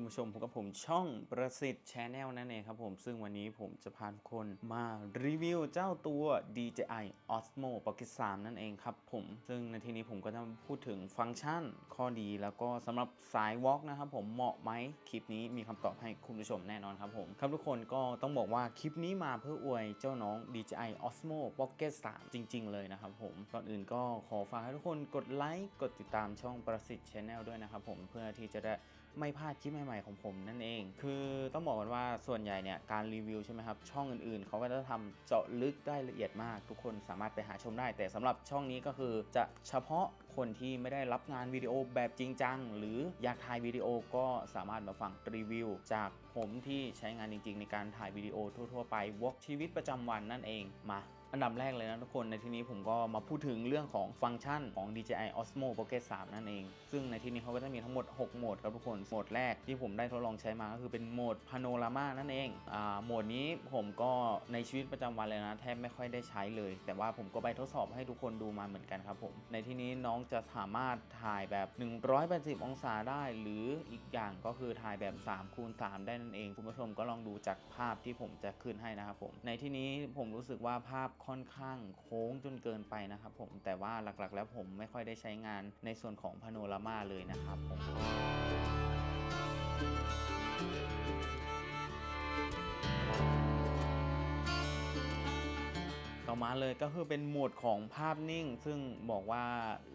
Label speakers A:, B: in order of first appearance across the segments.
A: คุณผู้ชมพบกับผมช่องประสิทธิ์ชแนลนั่นเองครับผม ซึ่งวันนี้ผมจะพาทุกคนมารีวิวเจ้าตัว DJI Osmo Pocket 3 นั่นเองครับผม ซึ่งในที่นี้ผมก็จะพูดถึงฟังก์ชัน ข้อดีแล้วก็สำหรับสายวอล์กนะครับผมเหมาะไหมคลิปนี้มีคำตอบให้คุณผู้ชมแน่นอนครับผม ครับทุกคนก็ต้องบอกว่าคลิปนี้มาเพื่ออวยเจ้าน้อง DJI Osmo Pocket 3 จริง ๆ เลยนะครับผมก่อนอื่นก็ขอฝากให้ทุกคนกดไลค์กดติดตามช่องประสิทธิ์ชแนลด้วยนะครับผมเพื่อที่จะได้ ไม่พลาดคลิปใหม่ๆของผมนั่นเอง คือต้องบอกกันว่าส่วนใหญ่เนี่ยการรีวิวใช่ไหมครับช่องอื่นๆ เขาก็จะทำเจาะลึกได้ละเอียดมาก ทุกคนสามารถไปหาชมได้ แต่สำหรับช่องนี้ก็คือจะเฉพาะคนที่ไม่ได้รับงานวิดีโอแบบจริงจังหรืออยากถ่ายวิดีโอก็สามารถมาฟังรีวิว จากผมที่ใช้งานจริง ๆ ในการถ่ายวิดีโอทั่ว ๆ ไปวอล์กชีวิตประจำวันนั่นเองมา อันดับแรกเลยนะทุกคนในที่นี้ผมก็มาพูดถึงเรื่องของฟังก์ชันของ DJI Osmo Pocket 3 นั่นเอง ซึ่งในที่นี้เขาก็จะมีทั้งหมด 6 โหมดครับทุกคน โหมดแรกที่ผมได้ทดลองใช้มาก็คือเป็นโหมด Panorama นั่นเองอ่าโหมดนี้ผมก็ในชีวิตประจำวันเลยนะ แทบไม่ค่อยได้ใช้เลย แต่ว่าผมก็ไปทดสอบให้ทุกคนดูมาเหมือนกันครับผม ในที่นี้น้องจะสามารถถ่ายแบบ 180 องศาได้ หรืออีกอย่างก็คือถ่ายแบบ3คูณ3ได้นั่นเอง คุณผู้ชมก็ลองดูจากภาพที่ผมจะขึ้นให้นะครับผม ในที่นี้ผมรู้สึกว่าภาพค่อนข้างโค้งจนเกินไปนะครับผมแต่ว่าหลักๆ แล้วผมไม่ค่อยได้ใช้งานในส่วนของพาโนรามาเลยนะครับผมต่อมาเลยก็คือเป็นโหมดของภาพนิ่ง ซึ่งบอกว่า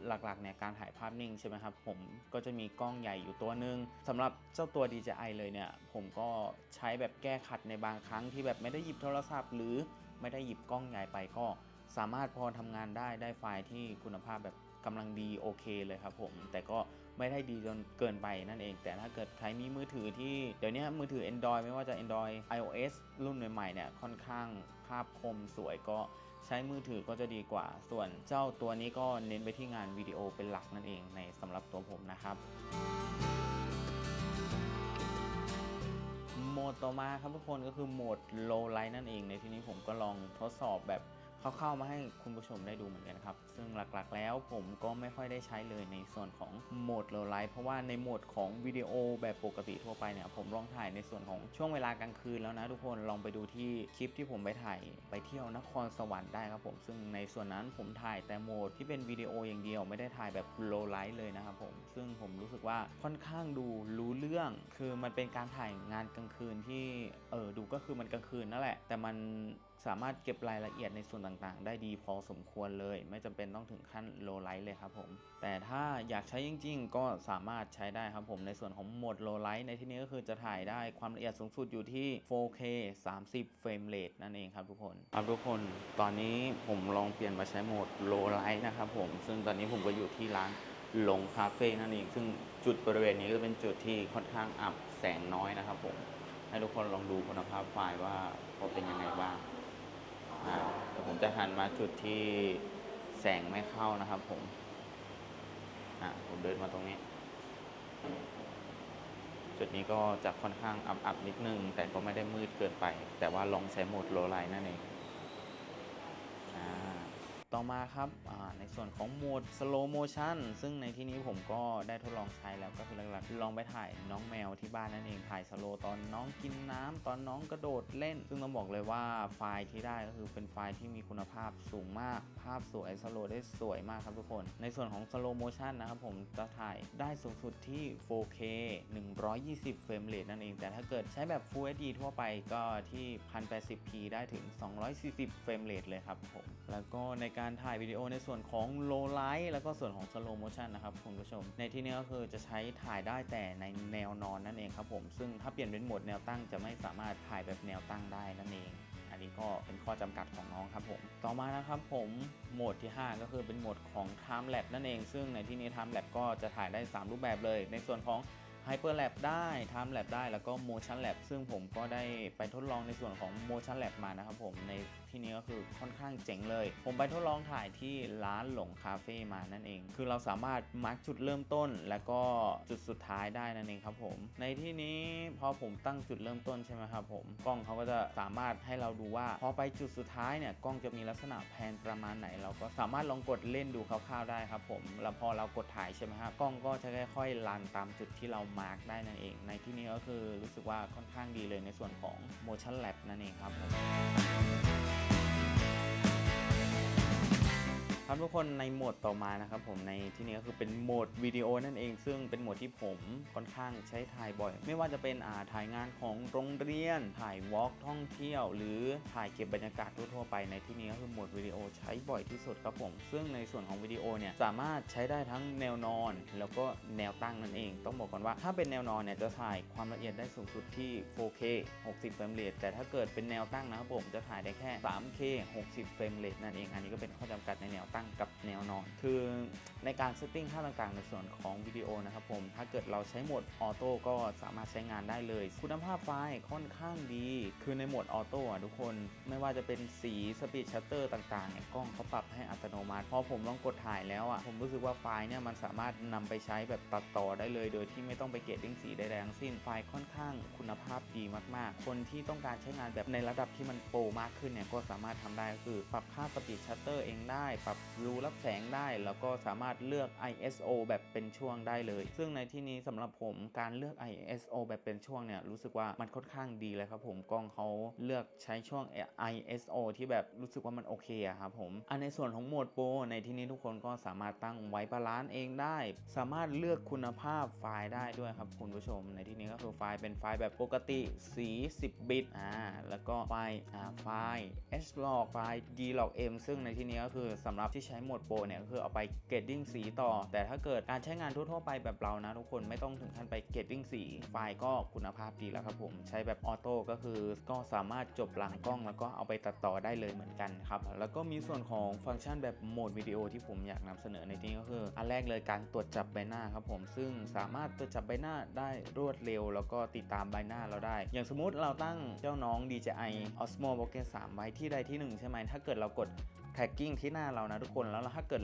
A: หลักๆเนี่ยการถ่ายภาพนิ่งใช่ไหมครับผมก็จะมีกล้องใหญ่อยู่ตัวหนึ่งสำหรับเจ้าตัว DJI เลยเนี่ย ผมก็ใช้แบบแก้ขัดในบางครั้งที่แบบไม่ได้หยิบโทรศัพท์หรือ ไม่ได้หยิบกล้องใหญ่ไปก็สามารถพอทำงานได้ได้ไฟล์ที่คุณภาพแบบกำลังดีโอเคเลยครับผมแต่ก็ไม่ได้ดีจนเกินไปนั่นเอง แต่ถ้าเกิดใครมีมือถือที่เดี๋ยวนี้มือถือ Android ไม่ว่าจะ Android iOS รุ่นใหม่ๆเนี่ยค่อนข้างภาพคมสวยก็ใช้มือถือก็จะดีกว่า ส่วนเจ้าตัวนี้ก็เน้นไปที่งานวิดีโอเป็นหลักนั่นเองในสำหรับตัวผมนะครับ โหมดต่อมาครับทุกคนก็คือโหมด low light นั่นเอง ในที่นี้ผมก็ลองทดสอบแบบ เข้าๆมาให้คุณผู้ชมได้ดูเหมือนกันครับ ซึ่งหลักๆแล้วผมก็ไม่ค่อยได้ใช้เลยในส่วนของโหมด low light เพราะว่าในโหมดของวิดีโอแบบปกติทั่วไปเนี่ยผมลองถ่ายในส่วนของช่วงเวลากลางคืนแล้วนะทุกคนลองไปดูที่คลิปที่ผมไปถ่ายไปเที่ยวนครสวรรค์ได้ครับผมซึ่งในส่วนนั้นผมถ่ายแต่โหมดที่เป็นวิดีโออย่างเดียวไม่ได้ถ่ายแบบ low light เลยนะครับผมซึ่งผมรู้สึกว่าค่อนข้างดูรู้เรื่อง คือมันเป็นการถ่ายงานกลางคืนที่เออดูก็คือมันกลางคืนนั่นแหละ แต่มัน สามารถเก็บรายละเอียดในส่วนต่างๆ ได้ดีพอสมควรเลย ไม่จำเป็นต้องถึงขั้น low light เลยครับผม แต่ถ้าอยากใช้จริง ๆ ก็สามารถใช้ได้ครับผมในส่วนของโหมด low light ในที่นี้ก็คือจะถ่ายได้ความละเอียดสูงสุดอยู่ที่ 4K 30 เฟรมเรทนั่นเองครับทุกคนครับทุกคนตอนนี้ผมลองเปลี่ยนมาใช้โหมด low light นะครับผมซึ่งตอนนี้ผมก็อยู่ที่ร้านหลงคาเฟ่นั่นเอง ซึ่งจุดบริเวณนี้ก็จะเป็นจุดที่ค่อนข้างอับแสงน้อยนะครับผม ให้ทุกคนลองดูคุณภาพไฟล์ว่าเขาเป็นยังไงบ้าง เดี๋ยวผมจะหันมาจุดที่แสงไม่เข้านะครับผม อะผมเดินมาตรงนี้ จุดนี้ก็จะค่อนข้างอับๆนิดนึง แต่ก็ไม่ได้มืดเกินไป แต่ว่าลองใช้โหมดโลไลน์นั่นเอง ต่อมาครับในส่วนของโหมด slow motion ซึ่งในที่นี้ผมก็ได้ทดลองใช้แล้วก็คือหลักๆลองไปถ่ายน้องแมวที่บ้านนั่นเองถ่ายสโลตอนน้องกินน้ำตอนน้องกระโดดเล่น ซึ่งต้องบอกเลยว่าไฟล์ที่ได้ก็คือเป็นไฟล์ที่มีคุณภาพสูงมาก ภาพสวยสโลได้สวยมากครับทุกคน ในส่วนของ slow motion นะครับผมจะถ่ายได้สูงสุดที่ 4K 120เฟรมเรทนั่นเอง แต่ถ้าเกิดใช้แบบ Full HD ทั่วไปก็ที่ 1080p ได้ถึง 240เฟรมเรทเลยครับผมแล้วก็ในการถ่ายวิดีโอในส่วนของ low light แล้วก็ส่วนของ slow motion นะครับคุณผู้ชม ในที่นี้ก็คือจะใช้ถ่ายได้แต่ในแนวนอนนั่นเองครับผม ซึ่งถ้าเปลี่ยนเป็นโหมดแนวตั้งจะไม่สามารถถ่ายแบบแนวตั้งได้นั่นเองอันนี้ก็เป็นข้อจำกัดของน้องครับผม ต่อมานะครับผมโหมดที่ 5 ก็คือเป็นโหมดของ Time Lapse นั่นเอง ซึ่งในที่นี้ Time Lapse ก็จะถ่ายได้ 3 รูปแบบเลย ในส่วนของ Hyper Lap ได้ Time Lap ได้แล้วก็ Motion Lap ซึ่งผมก็ได้ไปทดลองในส่วนของ Motion Lap มานะครับผมใน ที่นี้ก็คือค่อนข้างเจ๋งเลย ผมไปทดลองถ่ายที่ร้านหลงคาเฟ่มานั่นเอง คือเราสามารถมาร์กจุดเริ่มต้น แล้วก็จุดสุดท้ายได้นั่นเองครับผม ในที่นี้พอผมตั้งจุดเริ่มต้นใช่ไหมครับผมกล้องเขาก็จะสามารถให้เราดูว่า พอไปจุดสุดท้ายเนี่ยกล้องจะมีลักษณะแพนประมาณไหน เราก็สามารถลองกดเล่นดูคร่าวๆได้ครับผมแล้วพอเรากดถ่ายใช่ไหมครับกล้องก็จะค่อยๆลันตามจุดที่เรามาร์กได้นั่นเอง ในที่นี้ก็คือรู้สึกว่าค่อนข้างดีเลยในส่วนของ motion lab นั่นเองครับผม ครับทุกคนในโหมดต่อมานะครับผมในที่นี้ก็คือเป็นโหมดวิดีโอนั่นเอง ซึ่งเป็นโหมดที่ผมค่อนข้างใช้ถ่ายบ่อย ไม่ว่าจะเป็นอ่าถ่ายงานของโรงเรียน ถ่ายวอล์กท่องเที่ยว หรือถ่ายเก็บบรรยากาศทั่วๆไปในที่นี้ก็คือโหมดวิดีโอใช้บ่อยที่สุดครับผม ซึ่งในส่วนของวิดีโอเนี่ยสามารถใช้ได้ทั้งแนวนอน แล้วก็แนวตั้งนั่นเอง ต้องบอกก่อนว่าถ้าเป็นแนวนอนเนี่ยจะถ่ายความละเอียดได้สูงสุดที่ 4K 60 เฟรมเรทแต่ถ้าเกิดเป็นแนวตั้งนะครับผมจะถ่ายได้แค่ 3K 60 เฟรมเรทนั่นเอง อันนี้ก็เป็นข้อจำกัดในแนวตั้งกับแนวนอน คือในการเซตติ้งค่าต่างๆ ในส่วนของวิดีโอนะครับผม ถ้าเกิดเราใช้โหมดออโต้ก็สามารถใช้งานได้เลย คุณภาพไฟล์ค่อนข้างดี คือในโหมดออโต้อะทุกคน ไม่ว่าจะเป็นสีสปีดชัตเตอร์ต่างๆเนี่ยกล้องเขาปรับให้อัตโนมัติพอผมลองกดถ่ายแล้วอะผมรู้สึกว่าไฟล์เนี่ยมันสามารถนำไปใช้แบบตัดต่อได้เลย โดยที่ไม่ต้องไปเกตติ้งสีใดๆทั้งสิ้นไฟล์ค่อนข้างคุณภาพดีมากๆ คนที่ต้องการใช้งานแบบในระดับที่มันโปรมากขึ้นเนี่ยก็สามารถทำได้ก็คือปรับค่าสปีดชัตเตอร์เองได้ปรับรูรับแสงได้แล้วก็สามารถเลือก ISO แบบเป็นช่วงได้เลย ซึ่งในที่นี้สำหรับผมการเลือก ISO แบบเป็นช่วงเนี่ยรู้สึกว่ามันค่อนข้างดีเลยครับผมกล้องเขาเลือกใช้ช่วง ISO ที่แบบรู้สึกว่ามันโอเคอะครับผมอันในส่วนของโหมดโปรในที่นี้ทุกคนก็สามารถตั้งไว้บาลานซ์เองได้ สามารถเลือกคุณภาพไฟล์ได้ด้วยครับคุณผู้ชม ในที่นี้ก็คือไฟล์เป็นไฟล์แบบปกติสี 10 บิตอ่าแล้วก็ไฟล์อ่าไฟล์ HLOG ไฟล์ DLOG M ซึ่งในที่นี้ก็คือสำหรับที่ใช้โหมดโปรเนี่ยก็คือเอาไปเกรดดิ้งสีต่อ แต่ถ้าเกิดการใช้งานทั่วๆไปแบบเรานะทุกคนไม่ต้องถึงขั้นไปเกรดดิ้งสีไฟล์ก็คุณภาพดีแล้วครับผมใช้แบบออโต้ก็คือก็สามารถจบหลังกล้อง แล้วก็เอาไปตัดต่อได้เลยเหมือนกันครับแล้วก็มีส่วนของฟังก์ชันแบบโหมดวิดีโอที่ผมอยากนำเสนอในที่นี้ก็คือ อันแรกเลยการตรวจจับใบหน้าครับผมซึ่งสามารถตรวจจับใบหน้าได้รวดเร็ว แล้วก็ติดตามใบหน้าเราได้ อย่างสมมุติเราตั้งเจ้าน้อง DJI Osmo Pocket 3 ไว้ที่ใดที่หนึ่งใช่ไหมถ้าเกิดเรากด tracking ที่หน้าเรานะทุกคนแล้วถ้าเกิด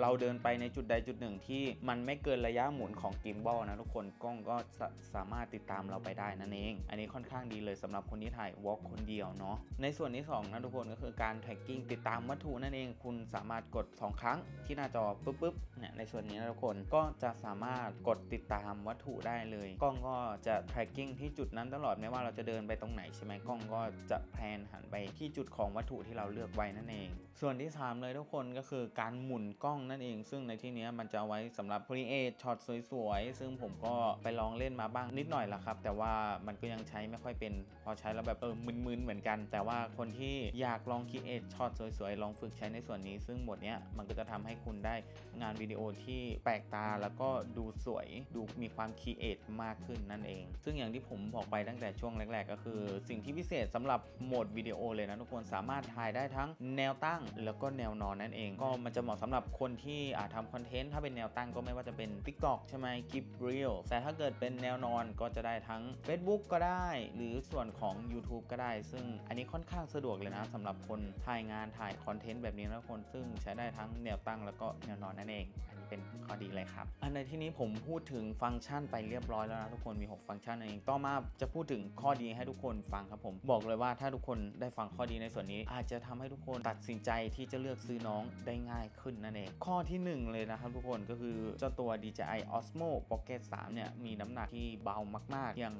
A: เราเดินไปในจุดใดจุดหนึ่งที่มันไม่เกินระยะหมุนของกิมบอลนะทุกคนกล้องก็สาสามารถติดตามเราไปได้นั่นเอง อันนี้ค่อนข้างดีเลยสำหรับคนที่ถ่ายวอล์กคนเดียวเนาะในส่วนที่2นะทุกคนก็คือการ tracking ติดตามวัตถุนั่นเอง คุณสามารถกด 2 ครั้งที่หน้าจอปุ๊บปุ๊บเนี่ยในส่วนนี้นะทุกคนก็จะสามารถกดติดตามวัตถุได้เลยกล้องก็จะ tracking ที่จุดนั้นตลอดไม่ว่าเราจะเดินไปตรงไหนใช่ไหมกล้องก็จะแพนหันไปที่จุดของวัตถุที่เราเลือกไว้นั่นเอง ส่วนที่สามเลยทุกคนก็คือการหมุนกล้องนั่นเอง ซึ่งในที่นี้มันจะไว้สำหรับ create ช็อตสวยๆ ซึ่งผมก็ไปลองเล่นมาบ้างนิดหน่อยละครับ แต่ว่ามันก็ยังใช้ไม่ค่อยเป็น พอใช้แล้วแบบเออมึนๆเหมือนกัน แต่ว่าคนที่อยากลอง create ช็อตสวยๆ ลองฝึกใช้ในส่วนนี้ ซึ่งหมดเนี้ยมันก็จะทำให้คุณได้งานวิดีโอที่แปลกตาแล้วก็ดูสวยดูมีความ create มากขึ้นนั่นเอง ซึ่งอย่างที่ผมบอกไปตั้งแต่ช่วงแรก ๆ ก็คือ สิ่งที่พิเศษสำหรับโหมดวิดีโอเลยนะทุกคนสามารถถ่ายได้ทั้งแนวตั้งแล้วก็แนวนอนนั่นเอง ก็มันจะเหมาะสำหรับคนที่อาจทำคอนเทนต์ถ้าเป็นแนวตั้งก็ไม่ว่าจะเป็น TikTok ใช่ไหมคลิป Reel แต่ถ้าเกิดเป็นแนวนอนก็จะได้ทั้ง Facebook ก็ได้ หรือส่วนของ YouTube ก็ได้ ซึ่งอันนี้ค่อนข้างสะดวกเลยนะสำหรับคนถ่ายงานถ่ายคอนเทนต์แบบนี้นะทุกคนซึ่งใช้ได้ทั้งแนวตั้งแล้วก็แนวนอนนั่นเอง เป็นข้อดีเลยครับ อันในที่นี้ผมพูดถึงฟังก์ชันไปเรียบร้อยแล้วนะทุกคนมี 6 ฟังก์ชันเองต่อมาจะพูดถึงข้อดีให้ทุกคนฟังครับผมบอกเลยว่าถ้าทุกคนได้ฟังข้อดีในส่วนนี้ อาจจะทำให้ทุกคนตัดสินใจที่จะเลือกซื้อน้องได้ง่ายขึ้นนั่นเองข้อที่หนึ่งเลยนะครับทุกคนก็คือเจ้าตัว DJI Osmo Pocket 3 เนี่ยมีน้ำหนักที่เบามาก ๆ อย่าง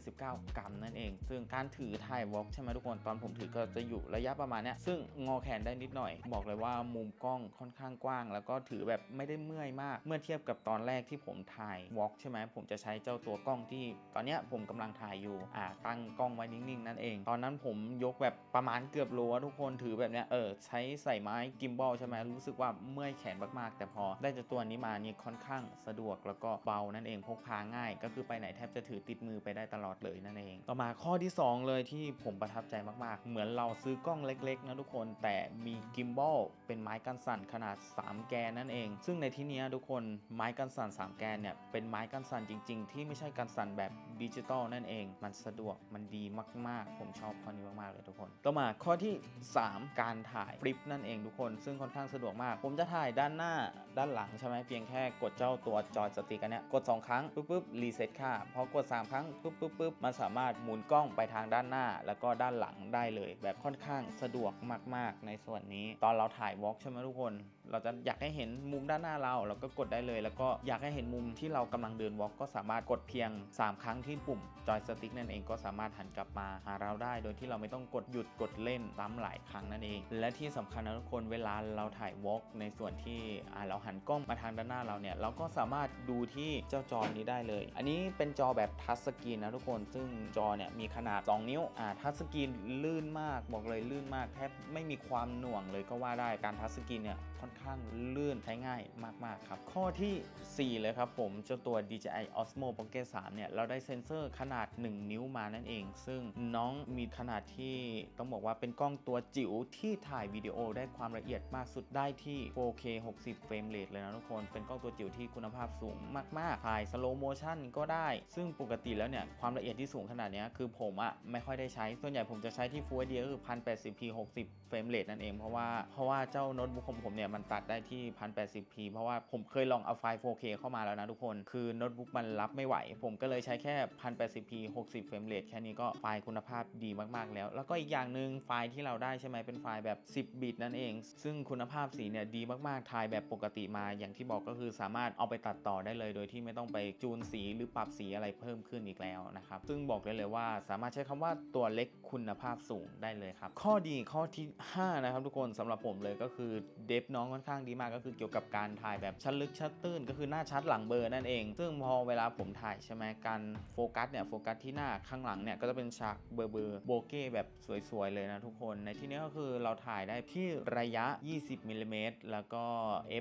A: 179 กรัมนั่นเอง ซึ่งการถือถ่ายวอล์กใช่ไหมทุกคนตอนผมถือก็จะอยู่ระยะประมาณเนี้ยซึ่งงอแขนได้นิดหน่อย บอกเลยว่ามุมกล้องค่อนข้างกว้าง แล้วก็ถือแบบไม่ได้เมื่อยมาก เมื่อเทียบกับตอนแรกที่ผมถ่ายวอล์กใช่ไหมผมจะใช้เจ้าตัวกล้องที่ ตอนนี้ผมกำลังถ่ายอยู่อ่าตั้งกล้องไว้นิ่งๆนั่นเอง ตอนนั้นผมยกแบบประมาณเกือบโลอะทุกคนถือแบบเนี้ยเออใช้ใส่ไม้กิมบอลใช่ไหมรู้สึกว่าเมื่อยแขนมากๆ แต่พอได้เจ้าตัวนี้มานี่ค่อนข้างสะดวกแล้วก็เบานั่นเองพกพาง่าย ก็คือไปไหนแทบจะถือติดมือไปได้ตลอดเลยนั่นเอง ต่อมาข้อที่ 2 เลยที่ผมประทับใจมากๆ เหมือนเราซื้อกล้องเล็กๆนะทุกคนแต่มีกิมบอลเป็นไม้กันสั่นขนาด 3 แกนนั่นเอง ซึ่งในที่นี้ทุกคนไม้กันสั่น3แกนเนี่ยเป็นไม้กันสั่นจริง ๆ ที่ไม่ใช่กันสั่นแบบดิจิตอลนั่นเอง มันสะดวกมันดีมาก ๆ ผมชอบข้อนี้มาก ๆ เลยทุกคน ต่อมาข้อที่ 3 การถ่ายฟลิปนั่นเองทุกคน ซึ่งค่อนข้างสะดวกมาก ผมจะถ่ายด้านหน้าด้านหลังใช่ไหมเพียงแค่กดเจ้าตัวจอยสติกันเนี้ยกด 2 ครั้งปุ๊บปุ๊บรีเซ็ตค่าพอกด 3 ครั้งปุ๊บปุ๊บปุ๊บมันสามารถหมุนกล้องไปทางด้านหน้า แล้วก็ด้านหลังได้เลย แบบค่อนข้างสะดวกมาก ๆ ในส่วนนี้ ตอนเราถ่ายวอล์กใช่ไหมทุกคน เราจะอยากให้เห็นมุมด้านหน้าเราเราก็กดได้เลย แล้วก็อยากให้เห็นมุมที่เรากำลังเดินวอล์กก็สามารถกดเพียง 3 ครั้งที่ปุ่มจอยสติ๊กนั่นเองก็สามารถหันกลับมาหาเราได้ โดยที่เราไม่ต้องกดหยุดกดเล่นซ้ำหลายครั้งนั่นเอง และที่สำคัญนะทุกคนเวลาเราถ่ายวอล์กในส่วนที่เราหันกล้องมาทางด้านหน้าเราเนี่ยเราก็สามารถดูที่เจ้าจอนี้ได้เลย อันนี้เป็นจอแบบทัชสกรีนนะทุกคน ซึ่งจอเนี่ยมีขนาด 2 นิ้วอ่าทัชสกรีนลื่นมากบอกเลยลื่นมากแทบไม่มีความหน่วงเลยก็ว่าได้การทัชสกรีนเนี่ยค่อนข้างลื่นใช้ง่ายมากๆครับ ข้อทีสี่ 4 เลยครับผมเจ้าตัว DJI Osmo Pocket 3 เนี่ย เราได้เซ็นเซอร์ขนาด 1 นิ้วมานั่นเอง ซึ่งน้องมีขนาดที่ต้องบอกว่าเป็นกล้องตัวจิ๋วที่ถ่ายวิดีโอได้ความละเอียดมากสุดได้ที่ 4K 60 เฟรมเรทเลยนะทุกคน เป็นกล้องตัวจิ๋วที่คุณภาพสูงมากๆ ถ่ายสโลโมชันก็ได้ ซึ่งปกติแล้วเนี่ย ความละเอียดที่สูงขนาดนี้คือผมอะไม่ค่อยได้ใช้ ส่วนใหญ่ผมจะใช้ที่ Full HD ก็คือ 1080p 60 เฟรมเรทนั่นเอง เพราะว่า เพราะว่าเจ้าโน้ตบุ๊กของผมเนี่ย มันตัดได้ที่ 1080p เพราะว่าผมเคยลองเอาไฟล์ 4K เข้ามาแล้วนะทุกคน คือโน้ตบุ๊กมันรับไม่ไหว ผมก็เลยใช้แค่ 1080p 60 เฟรมเรทแค่นี้ก็ไฟล์คุณภาพดีมากๆแล้ว แล้วก็อีกอย่างหนึ่งไฟล์ที่เราได้ใช่ไหมเป็นไฟล์แบบ 10 บิตนั่นเอง ซึ่งคุณภาพสีเนี่ยดีมากๆถ่ายแบบปกติมาอย่างที่บอกก็คือสามารถเอาไปตัดต่อได้เลย โดยที่ไม่ต้องไปจูนสีหรือปรับสีอะไรเพิ่มขึ้นอีกแล้วนะครับซึ่งบอกได้เลยว่าสามารถใช้คำว่าตัวเล็กคุณภาพสูงได้เลยครับข้อดีข้อที่ 5 นะครับทุกคนสำหรับผมเลยก็คือเดฟน้องค่อนข้างดีมากก็คือเกี่ยวกับการถ่ายแบบชัดลึกชัดตื้น ก็คือหน้าชัดหลังเบลอร์นั่นเอง ซึ่งพอเวลาผมถ่ายใช่ไหมการโฟกัสเนี่ยโฟกัสที่หน้าข้างหลังเนี่ยก็จะเป็นฉากเบลอเบอร์โบเก้แบบสวยๆเลยนะทุกคนในที่นี้ก็คือเราถ่ายได้ที่ระยะ 20มิลลิเมตรแล้วก็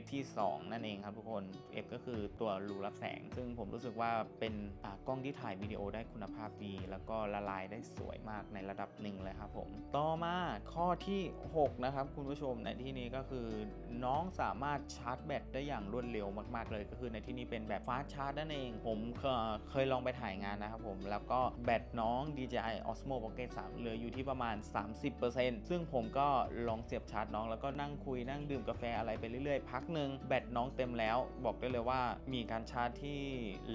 A: f ที่ 2 นั่นเองครับทุกคน f ก็คือตัวรูรับแสง ซึ่งผมรู้สึกว่าเป็นกล้องที่ถ่ายวิดีโอได้คุณภาพดี แล้วก็ละลายได้สวยมากในระดับหนึ่งเลยครับผม ต่อมาข้อที่ 6 นะครับคุณผู้ชมในที่นี้ก็คือน้องสามารถชาร์จแบตได้อย่างรวดเร็วมาก ๆ เลยก็คือในที่นี้เป็นแบบฟาสชาร์จนั่นเอง ผมเคยลองไปถ่ายงานนะครับผม แล้วก็แบตน้อง DJI Osmo Pocket 3 เหลืออยู่ที่ประมาณ 30%ซึ่งผมก็ลองเสียบชาร์จน้องแล้วก็นั่งคุยนั่งดื่มกาแฟอะไรไปเรื่อย ๆ พักหนึ่งแบตน้องเต็มแล้ว บอกได้เลยว่ามีการชาร์จที่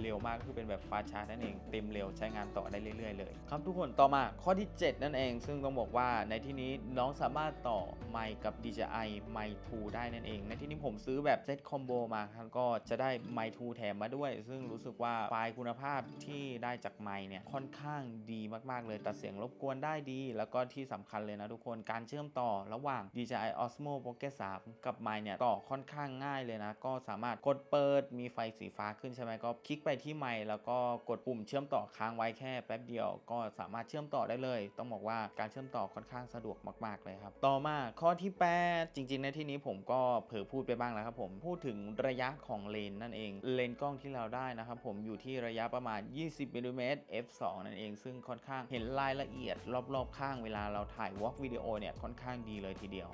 A: เร็วมากคือเป็นแบบฟาสชาร์จนั่นเองเต็มเร็วใช้งานต่อได้เรื่อย ๆ เลย ครับทุกคนต่อมาข้อที่ 7 นั่นเอง ซึ่งต้องบอกว่าในที่นี้น้องสามารถต่อไมค์กับ DJI ไมค์2ได้นั่นเอง ในที่นี้ผมซื้อแบบเซตคอมโบมาครับก็จะได้ไมค์2แถมมาด้วย ซึ่งรู้สึกว่าไฟล์คุณภาพที่ได้จากไมค์เนี่ยค่อนข้างดีมากๆเลยตัดเสียงรบกวนได้ดี แล้วก็ที่สำคัญเลยนะทุกคนการเชื่อมต่อระหว่าง DJI Osmo Pocket 3 กับไมค์เนี่ยต่อค่อนข้างง่ายเลยนะ ก็สามารถกดเปิดมีไฟสีฟ้าขึ้นใช่ไหมก็คลิกไปที่ไมค์แล้วก็กดปุ่มเชื่อมต่อค้างไว้แค่แป๊บเดียว ก็สามารถเชื่อมต่อได้เลย ต้องบอกว่าการเชื่อมต่อค่อนข้างสะดวกมาก ๆเลยครับ ต่อมาข้อที่ 8 จริง ๆ ในที่นี้ผมก็เผลอพูดไปบ้างแล้วครับผมพูดถึงระยะของเลนนั่นเอง เลนกล้องที่เราได้นะครับผมอยู่ที่ระยะประมาณ 20มิลลิเมตร f2 นั่นเอง ซึ่งค่อนข้างเห็นรายละเอียดรอบๆ ข้างเวลาเราถ่ายวอล์กวิดีโอเนี่ยค่อนข้างดีเลยทีเดียว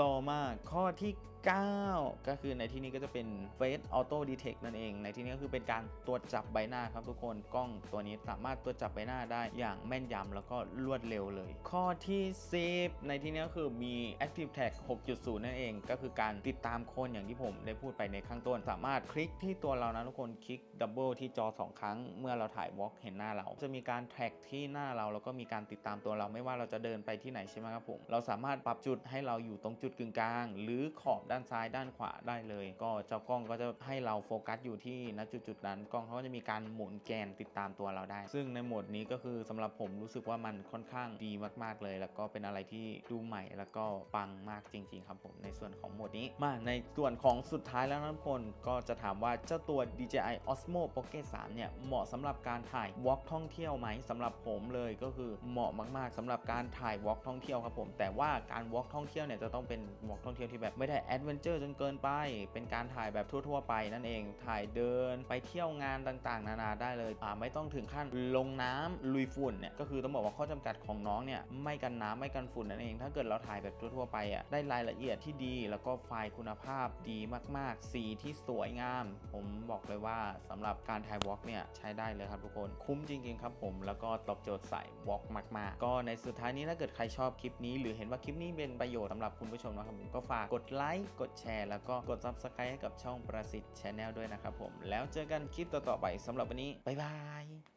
A: ต่อมาข้อที่ 9 ก็คือในที่นี้ก็จะเป็น Face Auto Detect นั่นเอง ในที่นี้ก็คือเป็นการตรวจจับใบหน้าครับทุกคนกล้องตัวนี้สามารถตรวจจับใบหน้าได้อย่างแม่นยำแล้วก็รวดเร็วเลย ข้อที่ 10 ในที่นี้ก็คือมี Active Tag 6.0 นั่นเอง ก็คือการติดตามคนอย่างที่ผมได้พูดไปในข้างต้น สามารถคลิกที่ตัวเรานะทุกคนคลิกดับเบิลที่จอ 2 ครั้ง เมื่อเราถ่ายวอล์กเห็นหน้าเรา จะมีการแท็กที่หน้าเราแล้วก็มีการติดตามตัวเราไม่ว่าเราจะเดินไปที่ไหนใช่ไหมครับผมเราสามารถปรับจุดให้เราอยู่ตรงจุดกึ่งกลาง หรือขอบด้านานซ้ายด้านขวาได้เลย ก็เจ้ากล้องก็จะให้เราโฟกัสอยู่ที่ณจุดจุดนั้นกล้องเขาก็จะมีการหมุนแกนติดตามตัวเราได้ ซึ่งในโหมดนี้ก็คือสำหรับผมรู้สึกว่ามันค่อนข้างดีมาก ๆเลย แล้วก็เป็นอะไรที่ดูใหม่แล้วก็ปังมากจริง ๆ ครับผมในส่วนของโหมดนี้มาในส่วนของสุดท้ายแล้วนะทุกคนก็จะถามว่าเจ้าตัว DJI Osmo Pocket 3 เนี่ยเหมาะสำหรับการถ่ายวอล์กท่องเที่ยวไหมสำหรับผมเลยก็คือเหมาะมากๆสำหรับการถ่ายวอล์กท่องเที่ยวครับผมแต่ว่าการวอล์กท่องเที่ยวเนี่ยจะต้องเป็นวอล์กท่องเที่ยวที่แบบไม่ได้แอดเวนเจอร์จนเกินไป เป็นการถ่ายแบบทั่ว ๆ ไปนั่นเอง ถ่ายเดินไปเที่ยวงานต่างๆ นานาได้เลยอ่าไม่ต้องถึงขั้นลงน้ำลุยฝุ่นเนี่ยก็คือต้องบอกว่าข้อจำกัดของน้องเนี่ยไม่กันน้ำไม่กันฝุ่นนั่นเอง ถ้าเกิดเราถ่ายแบบทั่ว ๆ ไปอะได้รายละเอียดที่ดี แล้วก็ไฟล์คุณภาพดีมากๆ สีที่สวยงาม ผมบอกเลยว่าสำหรับการถ่ายวอล์กเนี่ยใช้ได้เลยครับทุกคนคุ้มจริง ๆ ครับผมแล้วก็ตอบโจทย์สายวอล์กมาก ๆ ก็ในสุดท้ายนี้ถ้าเกิดใครชอบคลิปนี้ หรือเห็นว่าคลิปนี้เป็นประโยชน์สำหรับคุณผู้ชมนะครับผมก็ฝากกดไลค์กดแชร์ แล้วก็กด subscribe ให้กับช่องประสิทธิ์ชแนลด้วยนะครับผม แล้วเจอกันคลิปต่อๆไปสำหรับวันนี้ บ๊ายบาย